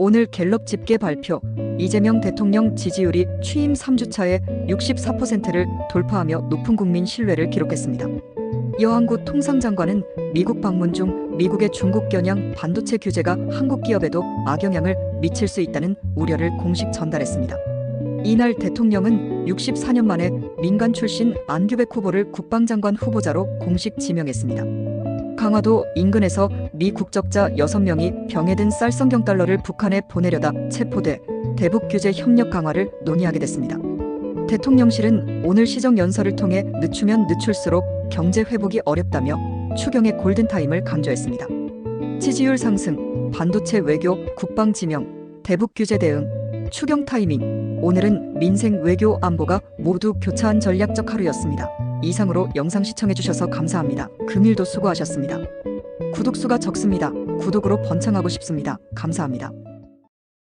오늘 갤럽 집계 발표 이재명 대통령 지지율이 취임 3주차에 64%를 돌파하며 높은 국민 신뢰를 기록했습니다. 여한구 통상장관은 미국 방문 중 미국의 중국 겨냥 반도체 규제가 한국 기업에도 악영향을 미칠 수 있다는 우려를 공식 전달했습니다. 이날 대통령은 64년 만에 민간 출신 안규백 후보를 국방장관 후보자로 공식 지명했습니다. 강화도 인근에서 미 국적자 6명이 병에 든 쌀성경 달러를 북한에 보내려다 체포돼 대북 규제 협력 강화를 논의하게 됐습니다. 대통령실은 오늘 시정 연설을 통해 늦추면 늦출수록 경제 회복이 어렵다며 추경의 골든타임을 강조했습니다. 지지율 상승, 반도체 외교, 국방 지명, 대북 규제 대응, 추경 타이밍. 오늘은 민생 외교 안보가 모두 교차한 전략적 하루였습니다. 이상으로 영상 시청해주셔서 감사합니다. 금일도 수고하셨습니다. 구독수가 적습니다. 구독으로 번창하고 싶습니다. 감사합니다.